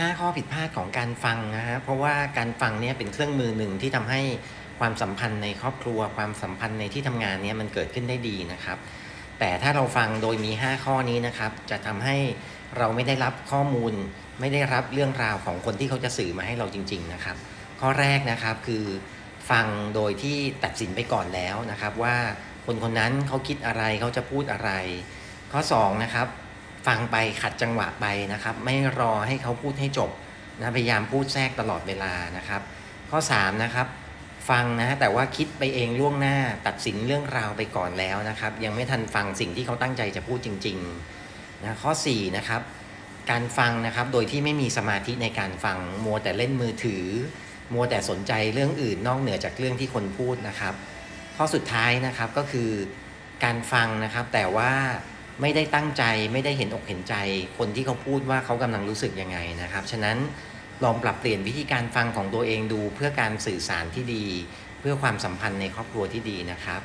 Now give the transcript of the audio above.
5 ข้อผิดพลาดของการฟังนะฮะเพราะว่าการฟังเนี่ยเป็นเครื่องมือหนึ่งที่ทำให้ความสัมพันธ์ในครอบครัว ความสัมพันธ์ในที่ทำงานเนี่ยมันเกิดขึ้นได้ดีนะครับ แต่ถ้าเราฟังโดยมี 5 ข้อนี้นะครับ จะทำให้เราไม่ได้รับข้อมูล ไม่ได้รับเรื่องราวของคนที่เขาจะสื่อมาให้เราจริง ๆนะครับ ข้อแรกนะครับคือฟังโดยที่ตัดสินไปก่อนแล้วนะครับ ว่าคนคนนั้นเขาคิดอะไรเขาจะพูดอะไร ข้อ2นะครับ ฟังไปขัดจังหวะไปนะครับ ไม่รอให้เขาพูดให้จบนะพยายามพูดแทรกตลอดเวลานะครับ ข้อ3นะครับฟังนะแต่ว่าคิดไปเองล่วงหน้าตัดสินเรื่องราวไปก่อนแล้วนะครับ ยังไม่ทันฟังสิ่งที่เขาตั้งใจจะพูดจริงๆนะข้อ4นะครับการฟังนะครับโดยที่ไม่มีสมาธิในการฟังมัวแต่เล่นมือถือ มัวแต่สนใจเรื่องอื่นนอกเหนือจากเรื่องที่คนพูดนะครับ ข้อสุดท้ายนะครับก็คือการฟังนะครับแต่ว่า ไม่ได้ตั้งใจไม่ได้เห็นอกเห็นใจ คนที่เขาพูดว่าเขากำลังรู้สึกยังไงนะครับ ฉะนั้นลองปรับเปลี่ยนวิธีการฟังของตัวเองดูเพื่อการสื่อสารที่ดี เพื่อความสัมพันธ์ในครอบครัวที่ดีนะครับ